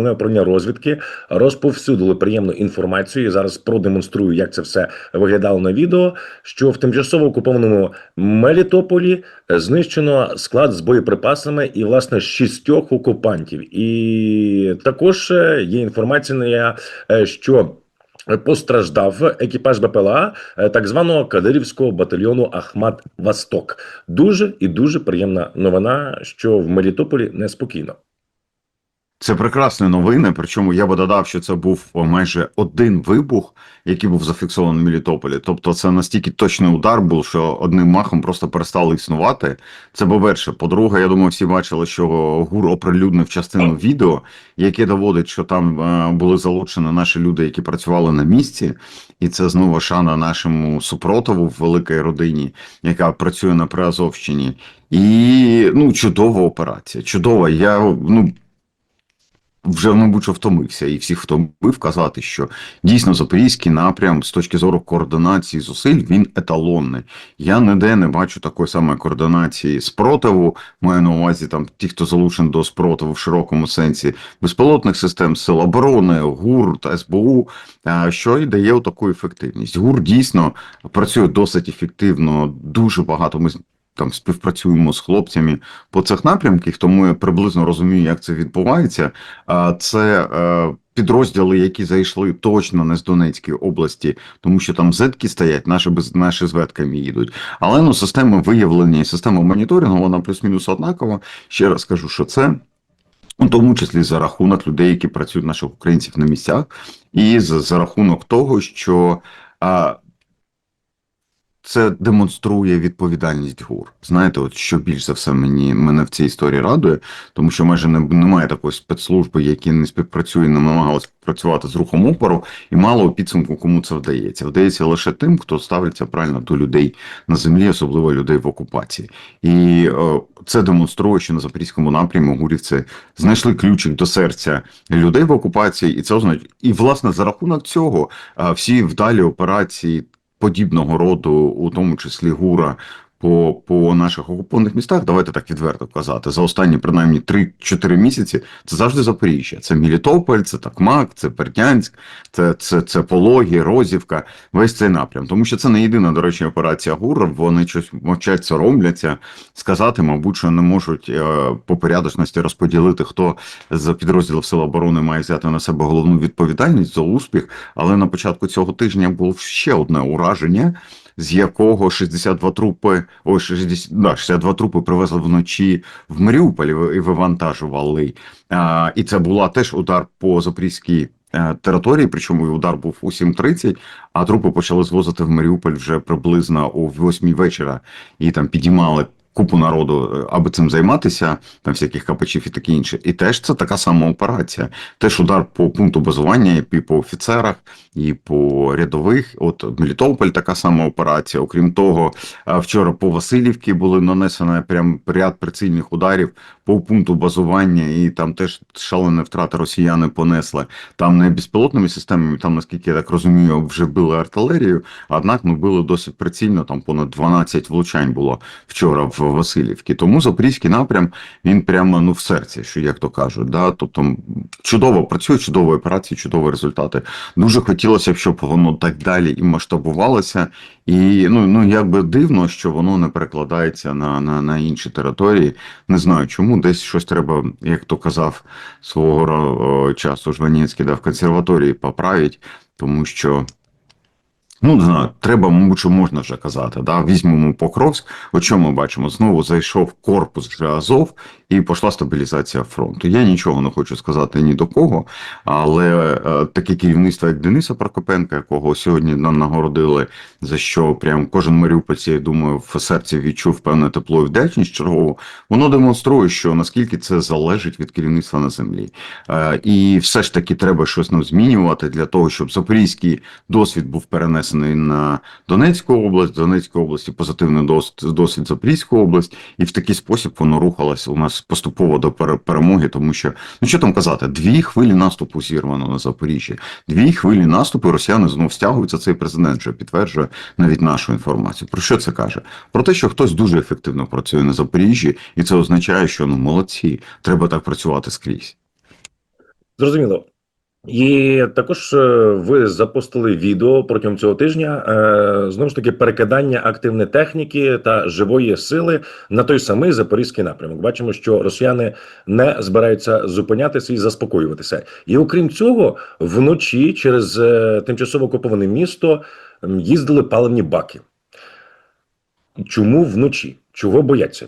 головне управління розвідки розповсюдили приємну інформацію. І зараз продемонструю, як це все виглядало на відео. Що в тимчасово окупованому Мелітополі знищено склад з боєприпасами і власне шістьох окупантів. І також е, є інформація, е, що. Постраждав екіпаж БПЛА е, так званого кадирівського батальйону Ахмат Восток. Дуже і дуже приємна новина, що в Мелітополі неспокійно. Це прекрасні новини. Причому я би додав, що це був майже один вибух, який був зафіксований в Мелітополі. Тобто, це настільки точний удар був, що одним махом просто перестали існувати. Це по-перше. По-друге, я думаю, всі бачили, що ГУР оприлюднив частину відео, яке доводить, що там е, були залучені наші люди, які працювали на місці, і це знову шана нашому супротиву в великій родині, яка працює на Приазовщині. І ну чудова операція. Чудова. Я ну вже, мабуть, що втомився і всіх втомив казати, що дійсно запорізький напрям з точки зору координації зусиль він еталонний. Я ніде не бачу такої самої координації спротиву. Маю на увазі там ті, хто залучений до спротиву в широкому сенсі безпілотних систем, сил оборони, ГУР та СБУ, що і дає таку ефективність. ГУР дійсно працює досить ефективно, дуже багато. Ми там співпрацюємо з хлопцями по цих напрямках, тому я приблизно розумію, як це відбувається. А це е, підрозділи, які зайшли точно не з Донецької області, тому що там зетки стоять, наші наші з їдуть. Але ну система виявлення і система моніторингу вона плюс-мінус однакова. Ще раз кажу, що це. У тому числі за рахунок людей, які працюють наших українців на місцях, і за, за рахунок того, що а, це демонструє відповідальність ГУР. Знаєте, от що більш за все мені мене в цій історії радує, тому що майже не, немає такої спецслужби, які не співпрацює, не намагалися працювати з рухом опору, і мало у підсумку кому це вдається. Вдається лише тим, хто ставиться правильно до людей на землі, особливо людей в окупації. І о, це демонструє, що на запорізькому напрямі гурівці знайшли ключик до серця людей в окупації, і це означає, і власне за рахунок цього всі вдалі операції подібного роду, у тому числі ГУРа. По по наших окупованих містах, давайте так відверто казати, за останні принаймні 3-4 місяці це завжди Запоріжжя. Це Мілітополь, це Такмак, це Бердянськ, це це, це Пологі, Розівка, весь цей напрям. Тому що це не єдина, до речі, операція ГУР. Вони щось мовчать, соромляться сказати, мабуть, що не можуть е, по порядочності розподілити, хто з підрозділів Сил оборони має взяти на себе головну відповідальність за успіх. Але на початку цього тижня було ще одне ураження з якого 62 трупи, ой, 60, да, 62 трупи привезли вночі в Маріуполь і вивантажували. А, І це була теж удар по Запорізькій е, території, причому удар був у 7.30, а трупи почали звозити в Маріуполь вже приблизно о 8 вечора і там підіймали купу народу, е, аби цим займатися, там всяких капачів і таке інше. І теж це така сама операція. Теж удар по пункту базування, і по офіцерах, і по рядових. От Мелітополь така сама операція. Окрім того, вчора по Васильівці були нанесені прям ряд прицільних ударів по пункту базування, і там теж шалені втрати росіяни понесли. Там не безпілотними системами, там, наскільки я так розумію, вже били артилерію. Однак ми били досить прицільно. Там понад 12 влучань було вчора в Васильівці. Тому Запорізький напрям він прямо ну в серці, що як то кажуть. Да? Тобто чудово працює, чудові операції, чудові результати. Дуже хотілося б, щоб воно так далі і масштабувалося. І ну ну якби дивно, що воно не перекладається на на, на інші території. Не знаю чому. Десь щось треба, як то казав свого часу Жванінський, да, в консерваторії поправить, тому що. Ну, не знаю, треба, мабуть, можна вже казати. Да? Візьмемо Покровськ. О чому ми бачимо? Знову зайшов корпус вже Азов і пішла стабілізація фронту. Я нічого не хочу сказати ні до кого, але е, таке керівництво, як Дениса Прокопенка, якого сьогодні нам нагородили, за що прям кожен маріупольці, я думаю, в серці відчув певне тепло і вдячність чергову, воно демонструє, що наскільки це залежить від керівництва на землі. Е, і все ж таки треба щось нам змінювати для того, щоб запорізький досвід був перенесений на Донецьку область, Донецької області позитивний досвід, Запорізьку область, і в такий спосіб воно рухалося у нас поступово до перемоги, тому що ну що там казати, дві хвилі наступу зірвано на Запоріжжі, дві хвилі наступу росіяни знов стягуються. Цей президент вже підтверджує навіть нашу інформацію. Про що це каже? Про те, що хтось дуже ефективно працює на Запоріжжі, і це означає, що ну молодці, треба так працювати скрізь. Зрозуміло. І також е, ви запостили відео протягом цього тижня е, знову ж таки перекидання активної техніки та живої сили на той самий запорізький напрямок. Бачимо, що росіяни не збираються зупинятися і заспокоюватися. І окрім цього, вночі через е, тимчасово окуповане місто їздили паливні баки. Чому вночі? Чого бояться?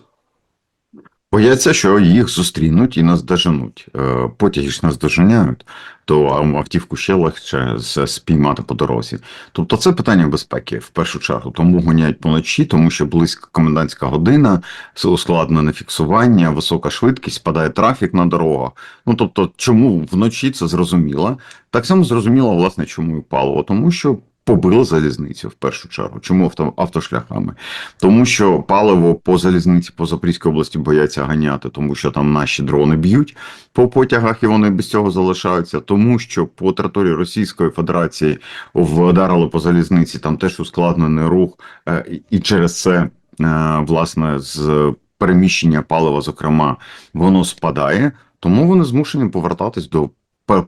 Бояться, що їх зустрінуть і нас доженуть. Е, Потяги ж нас доженяють, то автівку ще легше спіймати по дорозі. Тобто це питання безпеки в першу чергу. Тому гоняють поночі, тому що близько комендантська година, ускладнене фіксування, висока швидкість, спадає трафік на дорогах. Ну тобто, чому вночі це зрозуміло. Так само зрозуміло, власне, чому і паливо, тому що. Побили залізницю в першу чергу. Чому авто, автошляхами? Тому що паливо по залізниці по Запорізькій області бояться ганяти, тому що там наші дрони б'ють по потягах, і вони без цього залишаються. Тому що по території Російської Федерації вдарили по залізниці, там теж ускладнений рух, е, і- через це е, власне з переміщення палива, зокрема, воно спадає. Тому вони змушені повертатись до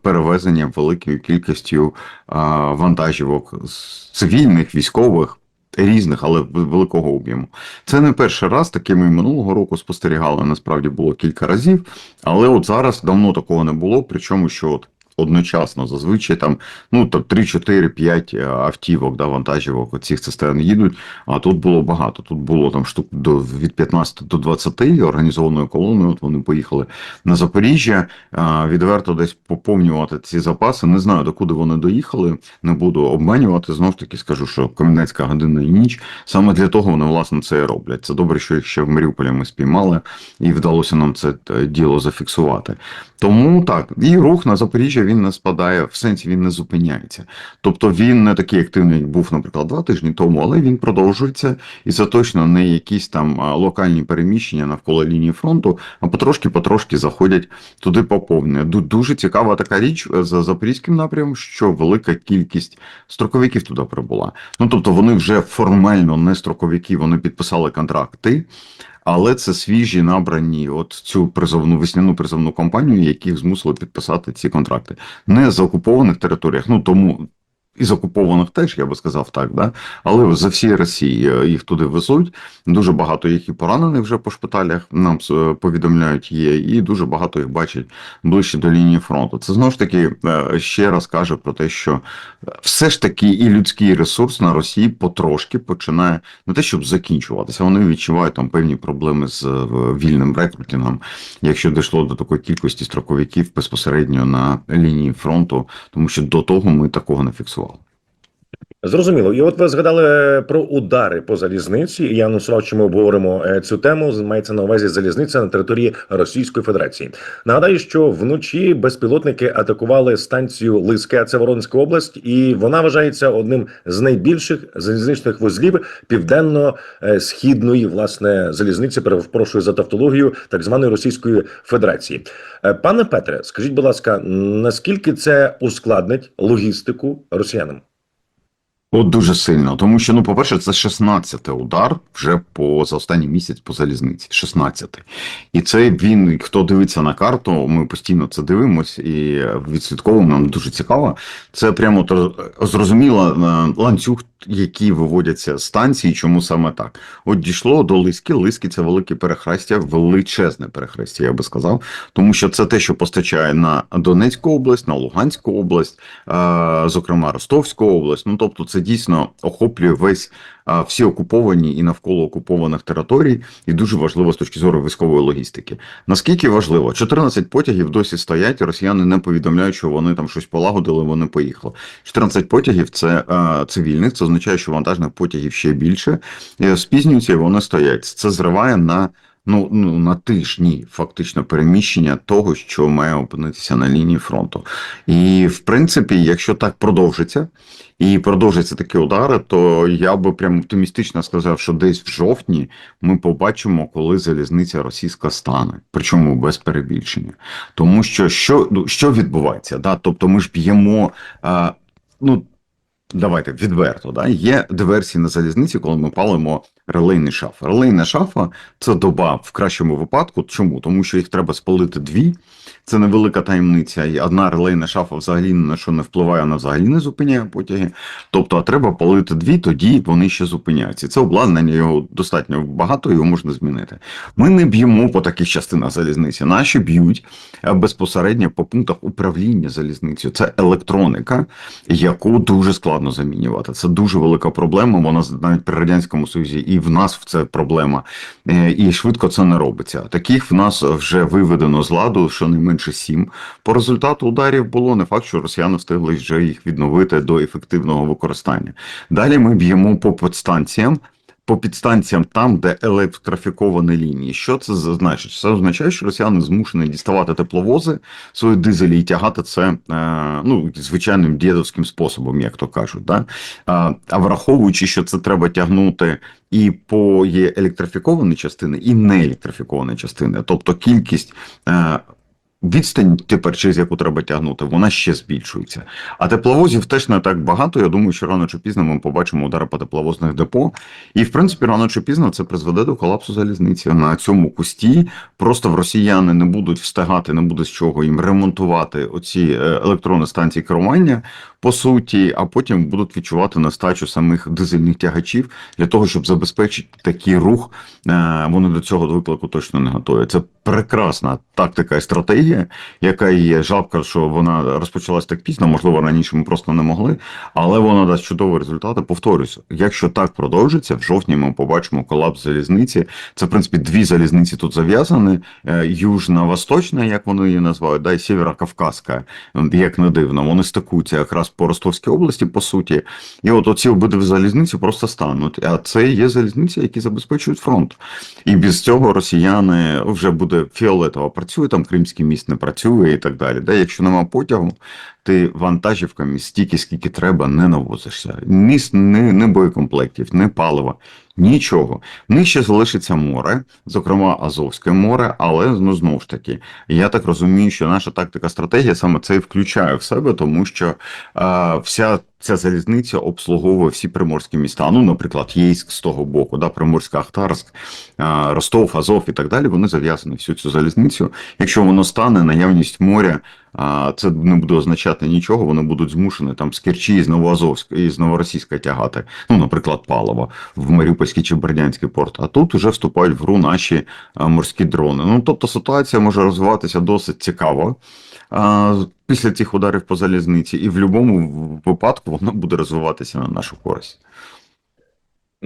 перевезення великою кількістю вантажівок цивільних, військових, різних, але великого об'єму. Це не перший раз, таке ми минулого року спостерігали. Насправді було кілька разів, але от зараз давно такого не було. Причому, що от одночасно зазвичай там ну там 3, 4, 5 автівок, да, вантажівок оцих цистерн їдуть. А тут було багато. Тут було там штук до від 15 до 20 організованою колоною. От вони поїхали на Запоріжжя. Відверто десь поповнювати ці запаси. Не знаю, докуди вони доїхали. Не буду обманювати. Знов таки скажу, що комендантська година і ніч. Саме для того вони власне це і роблять. Це добре, що їх ще в Маріуполі ми спіймали, і вдалося нам це е, діло зафіксувати. Тому так, і рух на Запоріжжя він не спадає, в сенсі він не зупиняється. Тобто він не такий активний, як був, наприклад, два тижні тому, але він продовжується, і це точно не якісь там локальні переміщення навколо лінії фронту, а потрошки-потрошки заходять туди поповнення. Дуже цікава така річ е, за запорізьким напрямом, що велика кількість строковиків туди прибула. Ну тобто вони вже формально не строковики, вони підписали контракти. Але це свіжі набрані от цю призовну весняну призовну кампанію, яких змусили підписати ці контракти не з окупованих територіях. Ну тому із окупованих теж я би сказав так, да але за всієї Росії е, їх туди везуть. Дуже багато їх і поранених вже по шпиталях нам е, повідомляють є, і дуже багато їх бачать ближче до лінії фронту. Це знову ж таки е, ще раз каже про те, що все ж таки і людський ресурс на Росії потрошки починає не те, щоб закінчуватися. Вони відчувають там певні проблеми з вільним рекрутингом, якщо дійшло до такої кількості строковиків безпосередньо на лінії фронту, тому що до того ми такого не фіксували. Зрозуміло. І от ви згадали е, про удари по залізниці. Я анонсував, що ми обговоримо е, цю тему. Мається на увазі залізниця на території Російської Федерації. Нагадаю, що вночі безпілотники атакували станцію Лиски, а це Воронська область, і вона вважається одним з найбільших залізничних вузлів південно-східної власне залізниці. Перепрошую за тавтологію так званої Російської Федерації. Е, Пане Петре, скажіть, будь ласка, наскільки це ускладнить логістику росіянам? От дуже сильно, тому що, ну, по-перше, це 16-й удар вже по за останній місяць по залізниці. 16-й. І це він, хто дивиться на карту, ми постійно це дивимось і відслідковуємо, нам дуже цікаво. Це прямо зрозуміло е, ланцюг, які виводяться з станції, чому саме так. От дійшло до Лиски. Лиски це велике перехрестя, величезне перехрестя, я би сказав, тому що це те, що постачає на Донецьку область, на Луганську область, е, зокрема Ростовську область. Ну тобто, це дійсно охоплює весь всі окуповані і навколо окупованих територій, і дуже важливо з точки зору військової логістики. Наскільки важливо, 14 потягів досі стоять. Росіяни не повідомляють, що вони там щось полагодили. Вони поїхали. 14 потягів це е, цивільних. Це означає, що вантажних потягів ще більше. Е, Спізнюються і вони стоять. Це зриває на. Ну, ну на тижні фактично переміщення того, що має опинитися на лінії фронту. І в принципі, якщо так продовжиться, і продовжаться такі удари, то я би прям оптимістично сказав, що десь в жовтні ми побачимо, коли залізниця російська стане, причому без перебільшення. Тому що що, ну, що відбувається? Да? Тобто ми ж б'ємо. А, ну, Давайте відверто, да? є диверсії на залізниці, коли ми палимо релейний шаф. Релейна шафа це доба в кращому випадку. Чому? Тому що їх треба спалити дві. Це невелика таємниця. І одна релейна шафа взагалі на що не впливає, вона взагалі не зупиняє потяги. Тобто, а треба палити дві, тоді вони ще зупиняються. Це обладнання його достатньо багато, його можна змінити. Ми не б'ємо по таких частинах залізниці. Наші б'ють е, безпосередньо по пунктах управління залізницею. Це електроніка, яку дуже складно замінювати. Це дуже велика проблема. Вона навіть при радянському союзі, і в нас це проблема. Е, І швидко це не робиться. Таких в нас вже виведено з ладу, щонайменше сім. По результату ударів було не факт, що росіяни встигли вже їх відновити до ефективного використання. Далі ми б'ємо по підстанціям. По підстанціям там, де електрифіковані лінії. Що це значить? Це означає, що росіяни змушені діставати тепловози, свої дизелі і тягати це е, ну, звичайним дідовським способом, як то кажуть. Да? А, враховуючи, що це треба тягнути і по є електрифіковані частини, і не електрифіковані частини, тобто кількість. Відстань тепер, через яку треба тягнути, вона ще збільшується. А тепловозів теж не так багато. Я думаю, що рано чи пізно ми побачимо удари по тепловозних депо. І, в принципі, рано чи пізно це призведе до колапсу залізниці. На цьому кусті просто в росіяни не будуть встигати, не буде з чого їм ремонтувати оці е, електронні станції керування, по суті, а потім будуть відчувати нестачу самих дизельних тягачів для того, щоб забезпечити такий рух. Е, Вони до цього виклику точно не готові. Це прекрасна тактика і стратегія, яка є. Жалко, що вона розпочалась так пізно, можливо, раніше ми просто не могли, але вона дасть чудові результати. Повторюся, якщо так продовжиться, в жовтні ми побачимо колапс залізниці. Це, в принципі, дві залізниці тут зав'язані: Е, южно-восточна, як вони її називають, да, і сєвєро-кавказька, як не дивно. Вони стикуються якраз по Ростовській області, по суті. І от оці обидві залізниці просто стануть. А це є залізниці, які забезпечують фронт. І без цього росіяни вже буде фіолетово працює, там Кримський міст не працює і так далі. Де, Якщо нема потягу, ти вантажівками стільки, скільки треба, не навозишся. Ні, ні, ні боєкомплектів, ні палива, нічого. Ще залишиться море, зокрема Азовське море, але ну знову ж таки, я так розумію, що наша тактика стратегія саме це і включає в себе, тому що е, вся ця залізниця обслуговує всі приморські міста. Ну, наприклад, Єйськ з того боку, да, Приморська Ахтарськ, е, Ростов, Азов і так далі. Вони зав'язані всю цю залізницю. Якщо воно стане, наявність моря. Це не буде означати нічого. Вони будуть змушені там з Керчі з Новоазовська і з Новоросійська тягати. Ну, наприклад, паливо в Маріупольський чи Бердянський порт. А тут вже вступають в гру наші морські дрони. Ну тобто ситуація може розвиватися досить цікаво. Після цих ударів по залізниці, і в будь-якому випадку воно буде розвиватися на нашу користь.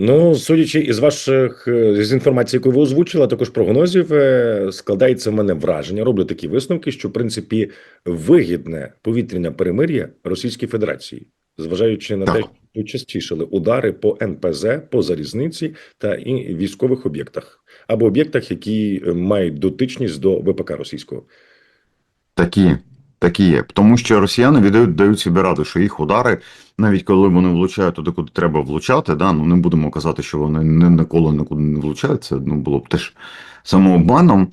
Ну, судячи із ваших е, з інформації, яку ви озвучили, а також прогнозів, е, складається в мене враження. Роблю такі висновки, що в принципі вигідне повітряне перемир'я Російській Федерації, зважаючи на Так. те, що почастішали удари по НПЗ, по залізниці та і військових об'єктах або об'єктах, які е, мають дотичність до ВПК російського. Такі, такі є. Тому що росіяни віддають дають собі раду, що їх удари, навіть коли вони влучають туди, куди треба влучати, да, ну не будемо казати, що вони не, ніколи нікуди не влучають. Це ну, було б теж самообманом,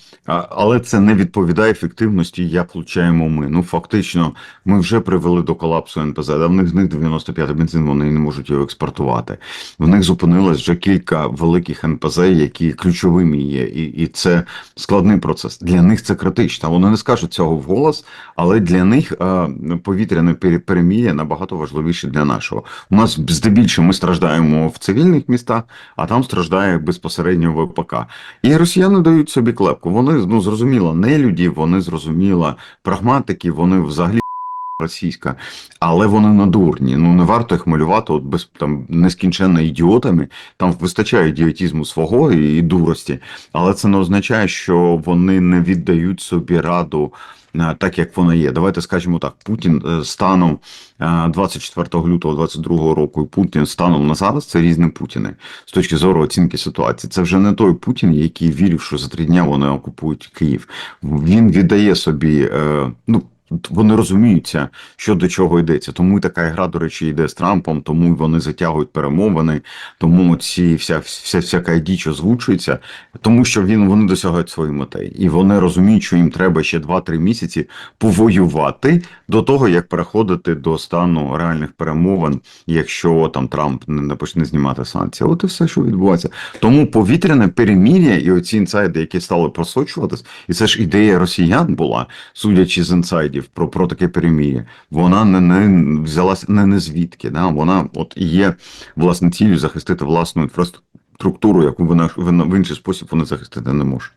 але це не відповідає ефективності, як влучаємо ми. Ну, фактично, ми вже привели до колапсу НПЗ. Да, в них з них 95 бензин, вони не можуть його експортувати. В них зупинилось вже кілька великих НПЗ, які ключовими є, і, і це складний процес. Для них це критично. Вони не скажуть цього вголос, але для них повітряне пере- перемір'я набагато важливіше для нашого. У нас здебільшого ми страждаємо в цивільних містах, а там страждає безпосередньо ВПК. І росіяни дають собі клепку. Вони ну зрозуміло, не люди, вони зрозуміло, прагматики, вони взагалі. Російська, але вони надурні. Ну не варто їх малювати от без там нескінченно ідіотами. Там вистачає ідіотізму свого і, і дурості, але це не означає, що вони не віддають собі раду так, як вона є. Давайте скажемо так: Путін е, станом е, 24 лютого 22 року і Путін станом на зараз це різні Путіни з точки зору оцінки ситуації. Це вже не той Путін, який вірив, що за три дня вони окупують Київ. Він віддає собі, е, ну вони розуміються, що до чого йдеться. Тому і така гра, до речі, йде з Трампом, тому вони затягують перемовини, тому ці вся, вся всяка діч озвучується, тому що він вони досягають своєї мети, і вони розуміють, що їм треба ще 2-3 місяці повоювати до того, як переходити до стану реальних перемовин, якщо там Трамп не не почне знімати санкції. От і все, що відбувається. Тому повітряне перемір'я і оці інсайди, які стали просочуватись, і це ж ідея росіян була, судячи з інсайдів про, про таке перемір'я, вона не, не взялася не, не звідки. Да? Вона от є власне цілею захистити власну інфраструктуру, яку вона в інший спосіб вони захистити не може.